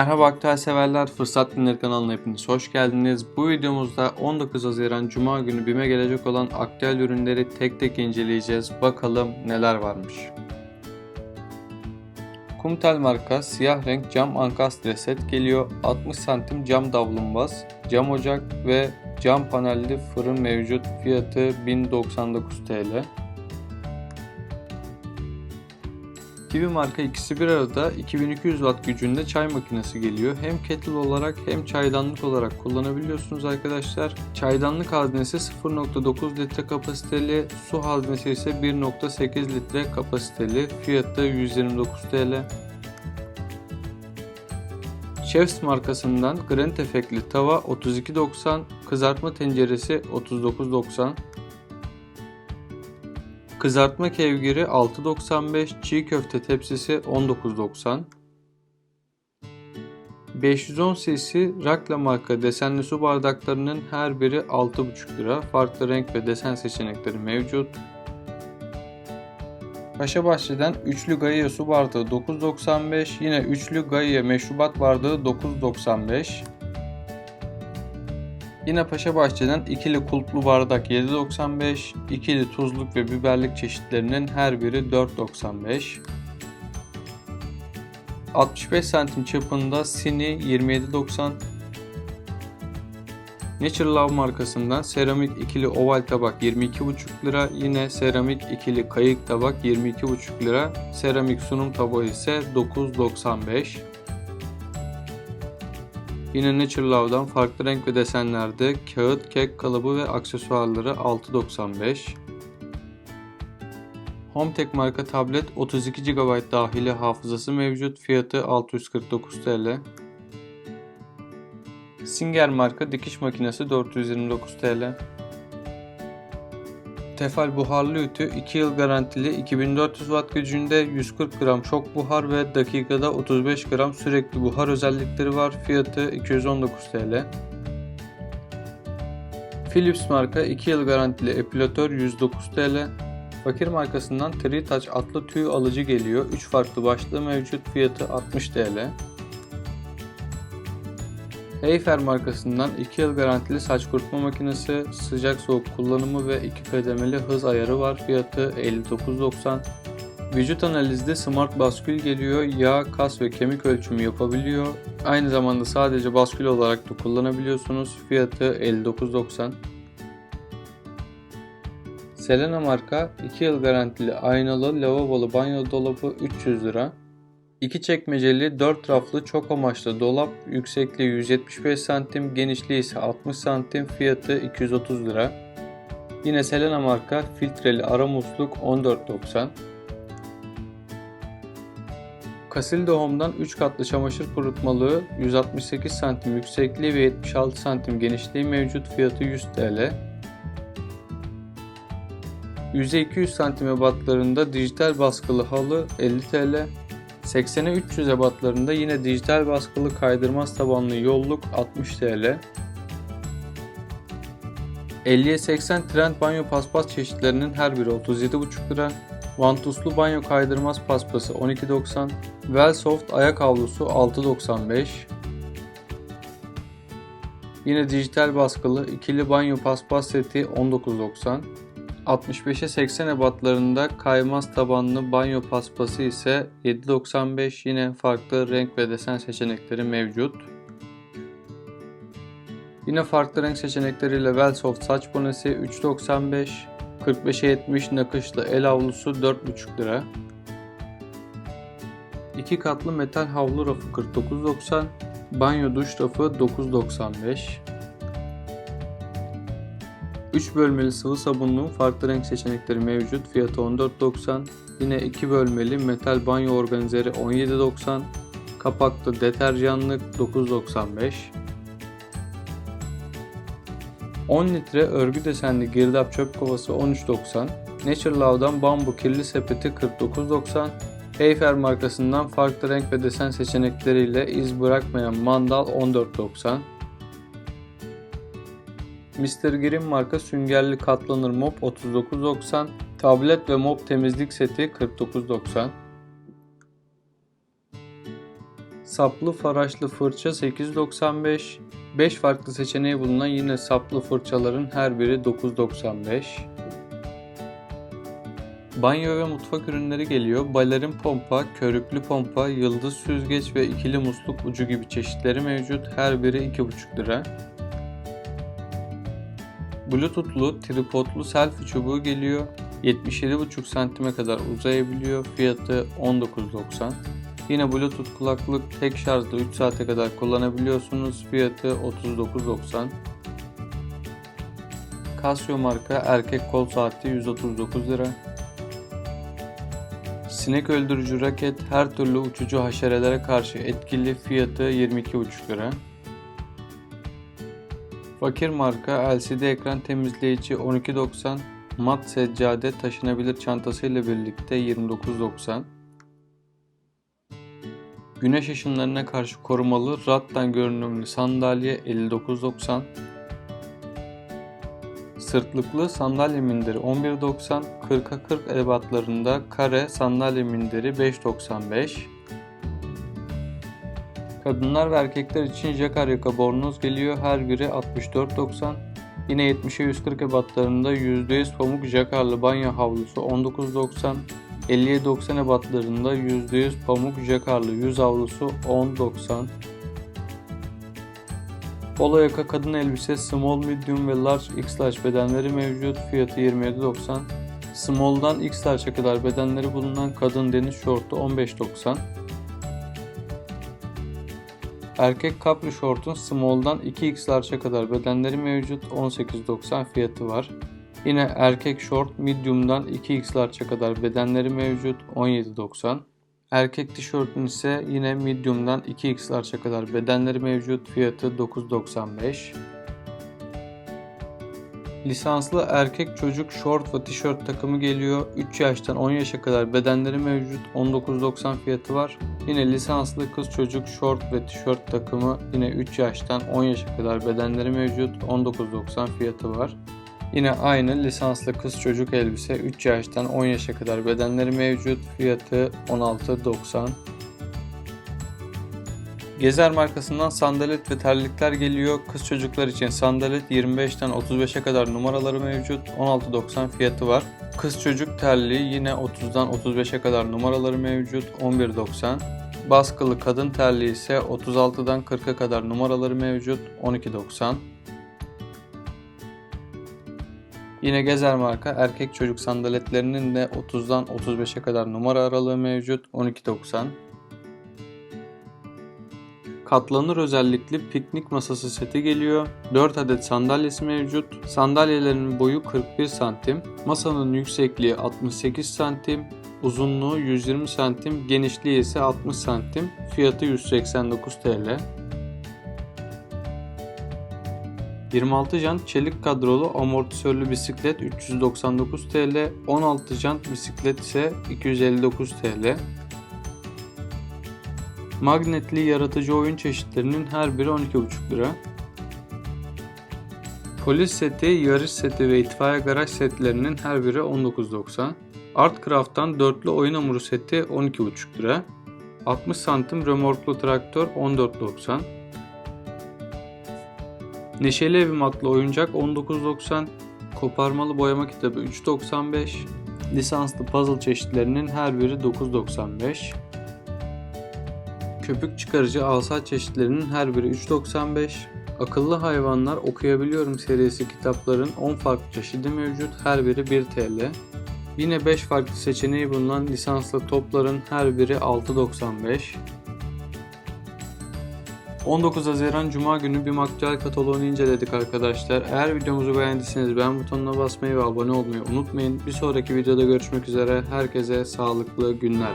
Merhaba aktüel severler, Fırsat Dinler kanalına hepiniz hoş geldiniz. Bu videomuzda 19 Haziran Cuma günü BİM'e gelecek olan aktüel ürünleri tek tek inceleyeceğiz. Bakalım neler varmış. Kumtel marka siyah renk cam ankastre set geliyor. 60 santim cam davlumbaz, cam ocak ve cam panelli fırın mevcut. Fiyatı 1099 TL. Kiwi marka ikisi bir arada 2200 watt gücünde çay makinesi geliyor. Hem kettle olarak hem çaydanlık olarak kullanabiliyorsunuz arkadaşlar. Çaydanlık haznesi 0.9 litre kapasiteli, su haznesi ise 1.8 litre kapasiteli. Fiyatı 129 TL. Chefs markasından granit efektli tava 32.90, kızartma tenceresi 39.90. Kızartma kevgiri 6.95, çiğ köfte tepsisi 19.90. 510 cc Rakla marka desenli su bardaklarının her biri 6,5 lira. Farklı renk ve desen seçenekleri mevcut. Paşabahçe'den üçlü Gaia su bardağı 9.95, yine üçlü Gaia meşrubat bardağı 9.95. Yine Paşabahçe'den ikili kulplu bardak 7.95, ikili tuzluk ve biberlik çeşitlerinin her biri 4.95. 65 santim çapında Sini 27.90 Nature Love markasından seramik ikili oval tabak 22,5 lira. Yine seramik ikili kayık tabak 22,5 lira. Seramik sunum tabağı ise 9.95. Yine Nature Love'dan farklı renk ve desenlerde kağıt, kek kalıbı ve aksesuarları 6.95. Hometech marka tablet 32 GB dahili hafızası mevcut. Fiyatı 649 TL. Singer marka dikiş makinesi 429 TL. Tefal buharlı ütü 2 yıl garantili 2400 watt gücünde 140 gram çok buhar ve dakikada 35 gram sürekli buhar özellikleri var. Fiyatı 219 TL. Philips marka 2 yıl garantili epilatör 109 TL. Fakir markasından Touch atlı tüy alıcı geliyor. 3 farklı başlığı mevcut. Fiyatı 60 TL. Heyfer markasından 2 yıl garantili saç kurutma makinesi, sıcak soğuk kullanımı ve 2 kademeli hız ayarı var. Fiyatı 59.90. Vücut analizde smart baskül geliyor. Yağ, kas ve kemik ölçümü yapabiliyor. Aynı zamanda sadece baskül olarak da kullanabiliyorsunuz. Fiyatı 59.90. Selena marka 2 yıl garantili aynalı lavabolu banyo dolabı 300 lira. 2 çekmeceli 4 raflı çok amaçlı dolap yüksekliği 175 cm, genişliği ise 60 cm, fiyatı 230 lira. Yine Selena marka filtreli ara musluk 14.90. Casilda Home'dan 3 katlı çamaşır kurutmalığı 168 cm yüksekliği ve 76 cm genişliği mevcut fiyatı 100 TL. Yüzey 200 cm ebatlarında dijital baskılı halı 50 TL. 80'e 300 ebatlarında yine dijital baskılı kaydırmaz tabanlı yolluk 60 TL. 50'ye 80 trend banyo paspas çeşitlerinin her biri 37,5 lira. Vantuslu banyo kaydırmaz paspası 12.90. Wellsoft ayak havlusu 6.95. Yine dijital baskılı ikili banyo paspas seti 19.90. 65'e 80 ebatlarında kaymaz tabanlı banyo paspası ise 7.95 yine farklı renk ve desen seçenekleri mevcut. Yine farklı renk seçenekleriyle Wellsoft saç bonesi 3.95 45'e 70 nakışlı el havlusu 4.5 lira. 2 katlı metal havlu rafı 49.90 Banyo duş rafı 9.95 3 bölmeli sıvı sabunluğun farklı renk seçenekleri mevcut. Fiyatı 14.90. Yine 2 bölmeli metal banyo organizeri 17.90. Kapaklı deterjanlık 9.95. 10 litre örgü desenli girdap çöp kovası 13.90. Nature Love'dan bambu kirli sepeti 49.90. Heyfer markasından farklı renk ve desen seçenekleriyle iz bırakmayan mandal 14.90. Mr. Green marka süngerli katlanır mop 39.90, tablet ve mop temizlik seti 49.90. Saplı faraşlı fırça 8.95. 5 farklı seçeneği bulunan yine saplı fırçaların her biri 9.95. Banyo ve mutfak ürünleri geliyor. Balerin pompa, körüklü pompa, yıldız süzgeç ve ikili musluk ucu gibi çeşitleri mevcut. Her biri 2,5 lira. Bluetooth'lu, tripodlu selfie çubuğu geliyor. 77,5 santime kadar uzayabiliyor. Fiyatı 19.90. Yine Bluetooth kulaklık tek şarjda 3 saate kadar kullanabiliyorsunuz. Fiyatı 39.90. Casio marka erkek kol saati 139 lira. Sinek öldürücü raket her türlü uçucu haşerelere karşı etkili fiyatı 22,5 lira. Fakir marka LCD ekran temizleyici 12.90 mat seccade taşınabilir çantasıyla birlikte 29.90 Güneş ışınlarına karşı korumalı rattan görünümlü sandalye 59.90 Sırtlıklı sandalye minderi 11.90 40'a 40 ebatlarında kare sandalye minderi 5.95 Kadınlar ve erkekler için jakar yaka bornoz geliyor. Her biri 64.90. Yine 70'e 140 ebatlarında %100 pamuk jakarlı banyo havlusu 19.90. 50'ye 90 ebatlarında %100 pamuk jakarlı yüz havlusu 10.90. Polo yaka kadın elbise small, medium ve large x large bedenleri mevcut. Fiyatı 27.90. Small'dan x large'a kadar bedenleri bulunan kadın deniz şortu 15.90. Erkek capri şortun small'dan 2x large'a kadar bedenleri mevcut 18.90 fiyatı var. Yine erkek short medium'dan 2x large'a kadar bedenleri mevcut 17.90. Erkek tişörtün ise yine medium'dan 2x large'a kadar bedenleri mevcut fiyatı 9.95. Lisanslı erkek çocuk short ve tişört takımı geliyor. 3 yaştan 10 yaşa kadar bedenleri mevcut. 19.90 fiyatı var. Yine lisanslı kız çocuk short ve tişört takımı yine 3 yaştan 10 yaşa kadar bedenleri mevcut. 19.90 fiyatı var. Yine aynı lisanslı kız çocuk elbise 3 yaştan 10 yaşa kadar bedenleri mevcut. Fiyatı 16.90. Gezer markasından sandalet ve terlikler geliyor. Kız çocuklar için sandalet 25'ten 35'e kadar numaraları mevcut. 16.90 fiyatı var. Kız çocuk terliği yine 30'dan 35'e kadar numaraları mevcut. 11.90. Baskılı kadın terliği ise 36'dan 40'a kadar numaraları mevcut. 12.90. Yine Gezer marka erkek çocuk sandaletlerinin de 30'dan 35'e kadar numara aralığı mevcut. 12.90. Katlanır özellikli piknik masası seti geliyor. 4 adet sandalyesi mevcut. Sandalyelerin boyu 41 santim. Masanın yüksekliği 68 santim. Uzunluğu 120 santim. Genişliği ise 60 santim. Fiyatı 189 TL. 26 jant çelik kadrolu amortisörlü bisiklet 399 TL. 16 jant bisiklet ise 259 TL. Magnetli yaratıcı oyun çeşitlerinin her biri 12,5 lira. Polis seti, yarış seti ve itfaiye garaj setlerinin her biri 19.90. Artcraft'tan dörtlü oyun hamuru seti 12,5 lira. 60 santim römorklu traktör 14.90. Neşeli evim adlı oyuncak 19.90. Koparmalı boyama kitabı 3.95. Lisanslı puzzle çeşitlerinin her biri 9.95. Köpük çıkarıcı asa çeşitlerinin her biri 3.95. Akıllı hayvanlar okuyabiliyorum serisi kitapların 10 farklı çeşidi mevcut. Her biri 1 TL. Yine 5 farklı seçeneği bulunan lisanslı topların her biri 6.95. 19 Haziran Cuma günü bir makyaj kataloğunu inceledik arkadaşlar. Eğer videomuzu beğendiyseniz beğen butonuna basmayı ve abone olmayı unutmayın. Bir sonraki videoda görüşmek üzere. Herkese sağlıklı günler.